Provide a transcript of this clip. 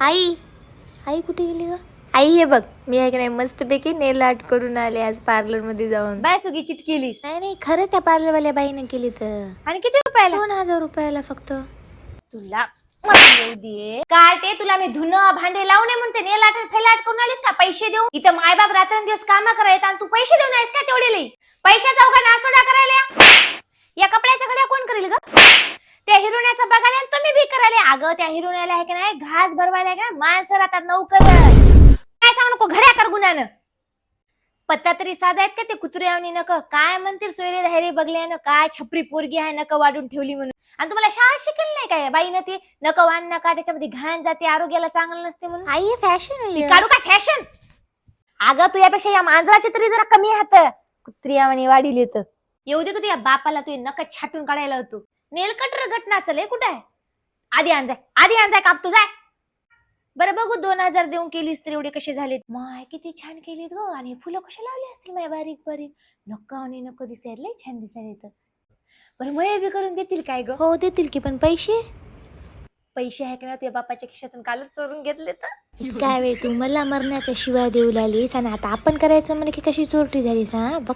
आई. आई कुठे गेली ग? आई हे बघ मी आहे की नाही मस्तपैकी नेल आर्ट करून आले आज पार्लरमध्ये जाऊन. बाय सुगी चिटकेलीस. नाही नाही खरंच त्या पार्लरवाल्या बाईने केली तर. आणि किती रुपयाला? दोन हजार रुपयाला फक्त. तुला दे. कार्टे तुला मी धुणं भांडे लावू नये म्हणते. नेल आठ फेलाट करून आलीस का? पैसे देऊ इथं मायबाप रात्रंदिवस कामा करायत आणि तू पैसे देऊन आहेस का तेवढे लई? पैशाचा उगा नासोडा करायला. या कपड्याच्या घड्या कोण करेल ग? त्या हिरोण्याचा बघायला तुम्ही बी करायला. अगं त्या हिरोण्याला आहे की नाही घास भरवायला आहे की माणसं राहतात नौकर. काय सांगू नको घड्या कर गुन्ह्यानं. पत्ता तरी साजा आहेत का ते कुत्रे आणि नक? काय म्हणतील सोयरे धायरे बघल्यानं? काय छपरी पोरगी आहे नक वाढून ठेवली म्हणून? आणि तुम्हाला शाळा शिकेल नाही काय? बाईनं ते नक वाढ नका त्याच्यामध्ये घाण जाते आरोग्याला चांगलं नसते म्हणून. आई फॅशन काढू का फॅशन अगं तुझ्यापेक्षा या मांजराचे तरी जरा कमी हात कुत्री आणि वाढील येत येऊ दे का तुझ्या बापाला तुझे नक छाटून काढायला होतो. नेलकटर घटना चले कुठे आहे? आधी आण जाय आधी आण जाय काप तू जाय. बरं बघू दोन हजार देऊन केलीस तर एवढे कसे झालेत? माय किती छान केलीत ग. आणि फुलं कसे लावले असतील माय बारीक बारीक? नक्का आणि नको दिसायला लय छान दिसायला येतं. बरं मय बी करून देतील काय ग? हो देतील की पण पैसे? पैसे आहे का ना तुझ्या बापाच्या खिशातून कालच चोरून घेतले तर? काय वेळ तू मला मरण्याच्या शिवाय देऊ लागलीस आणि आता आपण करायचं म्हणजे की कशी चोरटी झालीस हा? बघ.